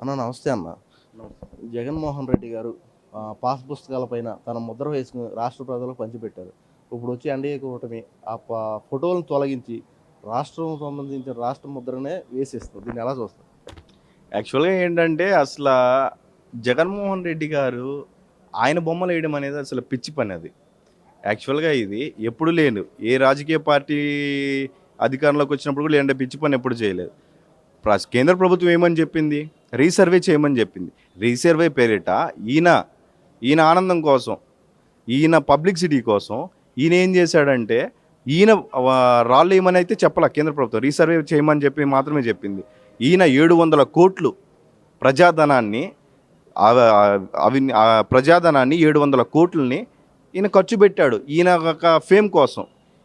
అన్న నమస్తే అన్న. జగన్మోహన్ రెడ్డి గారు ఆ, పాస్ పుస్తకాలపైన తన ముద్ర వేసుకుని రాష్ట్ర ప్రజలకు పంచిపెట్టారు. ఇప్పుడు వచ్చి ఎన్డీఏ కూటమి ఆ ఫోటోలను తొలగించి రాష్ట్రం సంబంధించిన రాష్ట్ర ముద్రనే వేసేస్తుంది. దీన్ని ఎలా చూస్తారు? యాక్చువల్గా ఏంటంటే అసలు జగన్మోహన్ రెడ్డి గారు ఆయన బొమ్మలు వేయడం అనేది అసలు పిచ్చి పని అది. యాక్చువల్గా ఇది ఎప్పుడు లేను. ఏ రాజకీయ పార్టీ అధికారంలోకి వచ్చినప్పుడు కూడా లేదంటే పిచ్చి పని ఎప్పుడు చేయలేదు. కేంద్ర ప్రభుత్వం ఏమని చెప్పింది? రీసర్వే చేయమని చెప్పింది. రీసర్వే పేరిట ఈయన ఈయన ఆనందం కోసం ఈయన పబ్లిసిటీ కోసం ఈయన ఏం చేశాడంటే ఈయన రాళ్ళు ఏమని అయితే చెప్పాల కేంద్ర ప్రభుత్వం రీసర్వే చేయమని చెప్పి మాత్రమే చెప్పింది. ఈయన ఏడు వందల కోట్లు ప్రజాధనాన్ని అవి ఆ ప్రజాధనాన్ని ఏడు వందల కోట్లని ఈయన ఖర్చు పెట్టాడు. ఈయన ఒక ఫేమ్ కోసం.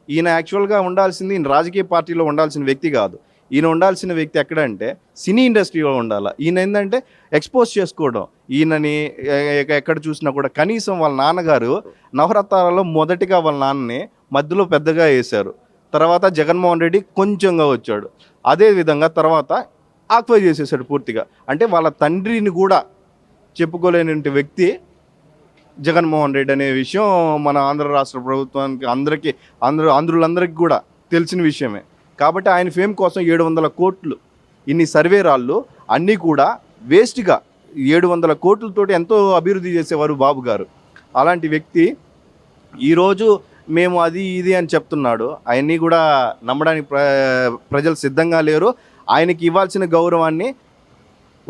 ఈయన యాక్చువల్గా ఉండాల్సింది ఈయన రాజకీయ పార్టీలో ఉండాల్సిన వ్యక్తి కాదు. ఈయన ఉండాల్సిన వ్యక్తి ఎక్కడ అంటే సినీ ఇండస్ట్రీలో ఉండాలి. ఈయన ఏంటంటే ఎక్స్పోజ్ చేసుకోవడం. ఈయనని ఎక్కడ చూసినా కూడా కనీసం వాళ్ళ నాన్నగారు నవరత్నాలలో మొదటిగా వాళ్ళ నాన్నని మధ్యలో పెద్దగా వేశారు. తర్వాత జగన్మోహన్ రెడ్డి కొంచెంగా వచ్చాడు. అదే విధంగా తర్వాత ఆక్వై చేసేసాడు పూర్తిగా. అంటే వాళ్ళ తండ్రిని కూడా చెప్పుకోలేని వ్యక్తి జగన్మోహన్ రెడ్డి అనే విషయం మన ఆంధ్ర రాష్ట్ర ప్రభుత్వానికి అందరికీ అందరూ ఆంధ్రులందరికీ కూడా తెలిసిన విషయమే. కాబట్టి ఆయన ఫేమ్ కోసం ఏడు వందల కోట్లు ఇన్ని సర్వే రాళ్ళు అన్నీ కూడా వేస్ట్గా ఏడు వందల కోట్లతోటి ఎంతో అభివృద్ధి చేసేవారు బాబు గారు. అలాంటి వ్యక్తి ఈరోజు మేము అది ఇది అని చెప్తున్నాడు. ఆయన్ని కూడా నమ్మడానికి ప్ర ప్రజలు సిద్ధంగా లేరు. ఆయనకి ఇవ్వాల్సిన గౌరవాన్ని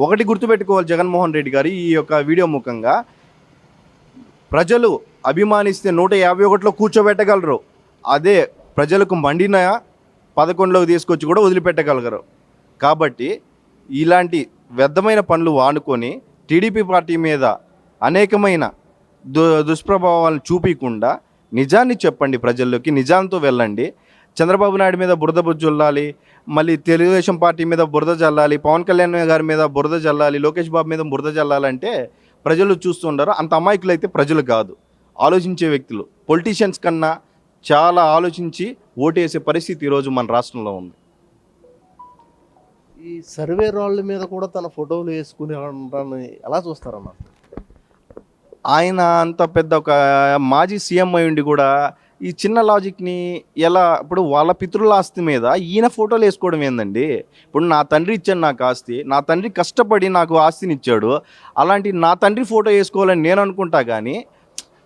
ఒకటి గుర్తుపెట్టుకోవాలి జగన్మోహన్ రెడ్డి గారు ఈ యొక్క వీడియో ముఖంగా. ప్రజలు అభిమానిస్తే నూట యాభై ఒకటిలో కూర్చోబెట్టగలరు. అదే ప్రజలకు మండిన పదకొండులోకి తీసుకొచ్చి కూడా వదిలిపెట్టగలగరు కాబట్టి ఇలాంటి వ్యర్థమైన పనులు వాడుకొని టీడీపీ పార్టీ మీద అనేకమైన దు దుష్ప్రభావాలను చూపించకుండా నిజాన్ని చెప్పండి ప్రజల్లోకి నిజాంతో వెళ్ళండి. చంద్రబాబు నాయుడు మీద బురద జల్లాలి మళ్ళీ తెలుగుదేశం పార్టీ మీద బురద జల్లాలి పవన్ కళ్యాణ్ గారి మీద బురద జల్లాలి లోకేష్ బాబు మీద బురద జల్లాలంటే ప్రజలు చూస్తుండరు అంత అమాయకులు అయితే ప్రజలు కాదు. ఆలోచించే వ్యక్తులు పొలిటీషియన్స్ కన్నా చాలా ఆలోచించి ఓటేసే పరిస్థితి ఈరోజు మన రాష్ట్రంలో ఉంది. ఈ సర్వే రాళ్ళ మీద కూడా తన ఫోటోలు వేసుకుని ఎలా చూస్తారన్న ఆయన అంత పెద్ద ఒక మాజీ సీఎం అయి ఉండి కూడా ఈ చిన్న లాజిక్ని ఎలా ఇప్పుడు వాళ్ళ పితృల ఆస్తి మీద ఈయన ఫోటోలు వేసుకోవడం ఏందండి? ఇప్పుడు నా తండ్రి ఇచ్చాడు నాకు ఆస్తి నా తండ్రి కష్టపడి నాకు ఆస్తిని ఇచ్చాడు అలాంటి నా తండ్రి ఫోటో వేసుకోవాలని నేను అనుకుంటా కానీ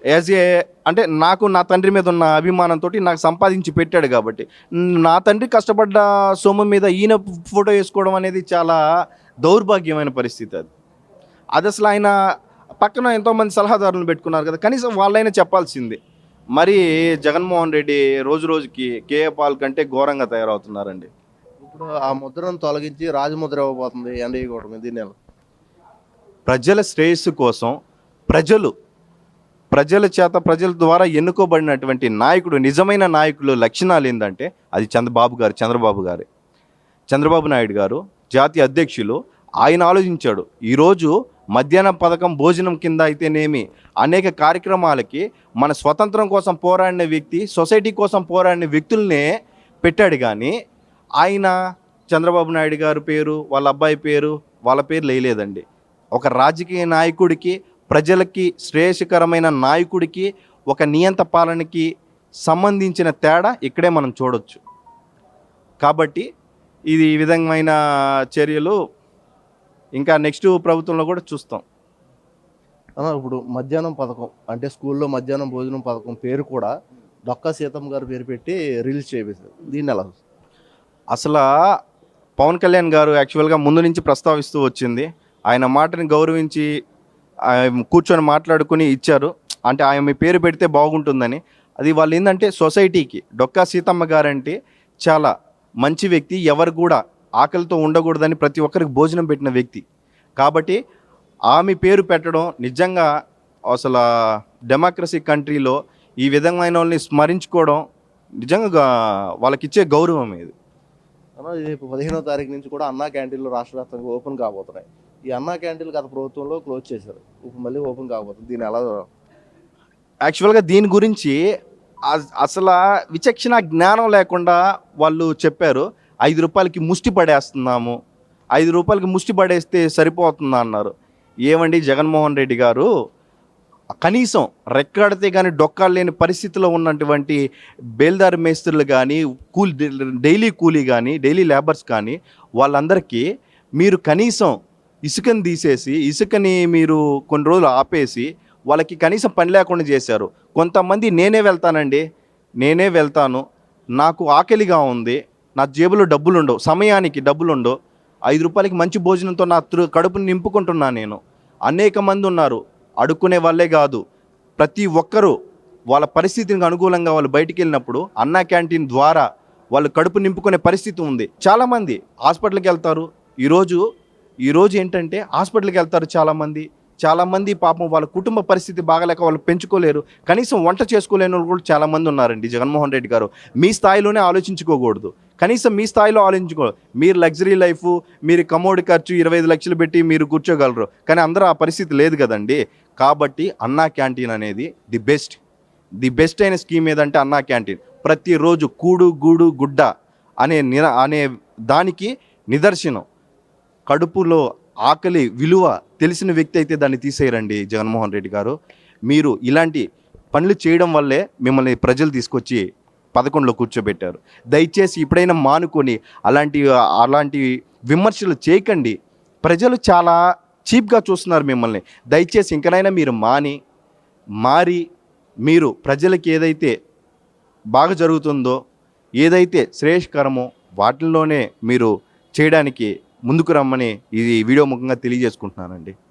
యాజ్ ఏ అంటే నాకు నా తండ్రి మీద ఉన్న అభిమానంతో నాకు సంపాదించి పెట్టాడు కాబట్టి. నా తండ్రి కష్టపడ్డ సొమ్ము మీద ఈయన ఫోటో వేసుకోవడం అనేది చాలా దౌర్భాగ్యమైన పరిస్థితి అది. అది అసలు ఆయన పక్కన ఎంతోమంది సలహాదారులను పెట్టుకున్నారు కదా కనీసం వాళ్ళైనా చెప్పాల్సింది. మరి జగన్మోహన్ రెడ్డి రోజు రోజుకి కేఏ పాల్ కంటే ఘోరంగా తయారవుతున్నారండి. ఇప్పుడు ఆ ముద్రను తొలగించి రాజముద్ర ఇవ్వబోతుంది ఎన్డీఏ కూటమి దీన్ని ఎలా ప్రజల శ్రేయస్సు కోసం ప్రజలు ప్రజల చేత ప్రజల ద్వారా ఎన్నుకోబడినటువంటి నాయకుడు నిజమైన నాయకులు లక్షణాలు ఏంటంటే అది చంద్రబాబు గారు చంద్రబాబు గారే. చంద్రబాబు నాయుడు గారు జాతీయ అధ్యక్షులు ఆయన ఆలోచించాడు ఈరోజు మధ్యాహ్నం పథకం భోజనం కింద అయితేనేమి అనేక కార్యక్రమాలకి మన స్వతంత్రం కోసం పోరాడిన వ్యక్తి సొసైటీ కోసం పోరాడిన వ్యక్తులనే పెట్టాడు కానీ ఆయన చంద్రబాబు నాయుడు గారి పేరు వాళ్ళ అబ్బాయి పేరు వాళ్ళ పేరు లేలేదండి ఒక రాజకీయ నాయకుడికి ప్రజలకి శ్రేయస్కరమైన నాయకుడికి ఒక నియంత పాలనకి సంబంధించిన తేడా ఇక్కడే మనం చూడొచ్చు. కాబట్టి ఇది ఈ విధమైన చర్యలు ఇంకా నెక్స్ట్ ప్రభుత్వంలో కూడా చూస్తాం. అన్న ఇప్పుడు మధ్యాహ్నం పథకం అంటే స్కూల్లో మధ్యాహ్నం భోజనం పథకం పేరు కూడా డొక్కా సీతమ్మ గారి పేరు పెట్టి రిలీజ్ చేసేసారు దీన్ని ఎలా? అసలు పవన్ కళ్యాణ్ గారు యాక్చువల్గా ముందు నుంచి ప్రస్తావిస్తూ వచ్చింది. ఆయన మాటని గౌరవించి కూర్చొని మాట్లాడుకుని ఇచ్చారు. అంటే ఆయన మీ పేరు పెడితే బాగుంటుందని. అది వాళ్ళు ఏంటంటే సొసైటీకి. డొక్కా సీతమ్మ గారంటే చాలా మంచి వ్యక్తి. ఎవరు కూడా ఆకలితో ఉండకూడదని ప్రతి ఒక్కరికి భోజనం పెట్టిన వ్యక్తి. కాబట్టి ఆమె పేరు పెట్టడం నిజంగా అసలు డెమోక్రసీ కంట్రీలో ఈ విధమైన వాళ్ళని స్మరించుకోవడం నిజంగా వాళ్ళకిచ్చే గౌరవం ఇది. రేపు పదిహేనో తారీఖు నుంచి కూడా అన్నా క్యాంటీన్లు రాష్ట్ర వ్యాప్తంగా ఓపెన్ కాబోతున్నాయి. ఈ అన్నా క్యాంటీన్లు గత ప్రభుత్వంలో క్లోజ్ చేశారు. ఇప్పుడు మళ్ళీ ఓపెన్ కాకపోతుంది దీన్ని ఎలా యాక్చువల్గా దీని గురించి అస్- అసలు విచక్షణ జ్ఞానం లేకుండా వాళ్ళు చెప్పారు ఐదు రూపాయలకి ముష్టి పడేస్తున్నాము ఐదు రూపాయలకి ముష్టి పడేస్తే సరిపోతుందా అన్నారు. ఏమండి జగన్మోహన్ రెడ్డి గారు కనీసం రెక్కాడితే కానీ డొక్కాలు లేని పరిస్థితిలో ఉన్నటువంటి బేల్దారి మేస్త్రులు కానీ కూలి డైలీ కూలీ కానీ డైలీ లేబర్స్ కానీ వాళ్ళందరికీ మీరు కనీసం ఇసుకని తీసేసి ఇసుకని మీరు కొన్ని రోజులు ఆపేసి వాళ్ళకి కనీసం పని లేకుండా చేశారు. కొంతమంది నేనే వెళ్తానండి నేనే వెళ్తాను నాకు ఆకలిగా ఉంది నా జేబులో డబ్బులు ఉండవు సమయానికి డబ్బులు ఉండవు ఐదు రూపాయలకి మంచి భోజనంతో నా తృ- కడుపుని నింపుకుంటున్నా నేను. అనేక మంది ఉన్నారు అడుక్కునే వాళ్ళే కాదు. ప్రతి ఒక్కరూ వాళ్ళ పరిస్థితికి అనుకూలంగా వాళ్ళు బయటికి వెళ్ళినప్పుడు అన్నా క్యాంటీన్ ద్వారా వాళ్ళు కడుపు నింపుకునే పరిస్థితి ఉంది. చాలామంది హాస్పిటల్కి వెళ్తారు. ఈరోజు ఈరోజు ఏంటంటే హాస్పిటల్కి వెళ్తారు చాలామంది. చాలామంది పాపం వాళ్ళ కుటుంబ పరిస్థితి బాగాలేక వాళ్ళు పెంచుకోలేరు. కనీసం వంట చేసుకోలేని వాళ్ళు కూడా చాలామంది ఉన్నారండి జగన్మోహన్ రెడ్డి గారు. మీ స్థాయిలోనే ఆలోచించుకోకూడదు. కనీసం మీ స్థాయిలో ఆలోచించుకో మీరు లగ్జరీ లైఫ్ మీరు కమోడి ఖర్చు ఇరవై ఐదు లక్షలు పెట్టి మీరు కూర్చోగలరు. కానీ అందరూ ఆ పరిస్థితి లేదు కదండి. కాబట్టి అన్నా క్యాంటీన్ అనేది ది బెస్ట్. ది బెస్ట్ అయిన స్కీమ్ ఏదంటే అన్నా క్యాంటీన్. ప్రతిరోజు కూడు గూడు గుడ్డ అనే నిర అనే దానికి నిదర్శనం. కడుపులో ఆకలి విలువ తెలిసిన వ్యక్తి అయితే దాన్ని తీసేయరండి జగన్మోహన్ రెడ్డి గారు. మీరు ఇలాంటి పనులు చేయడం వల్లే మిమ్మల్ని ప్రజలు తీసుకొచ్చి పదకొండులో కూర్చోబెట్టారు. దయచేసి ఇప్పుడైనా మానుకొని అలాంటి అలాంటి విమర్శలు చేయకండి. ప్రజలు చాలా చీప్గా చూస్తున్నారు మిమ్మల్ని. దయచేసి ఇంకనైనా మీరు మాని మారి మీరు ప్రజలకి ఏదైతే బాగా జరుగుతుందో ఏదైతే శ్రేయస్కరమో వాటిల్లోనే మీరు చేయడానికి ముందుకు రమ్మని ఇది వీడియో ముఖంగా తెలియజేసుకుంటున్నానండి.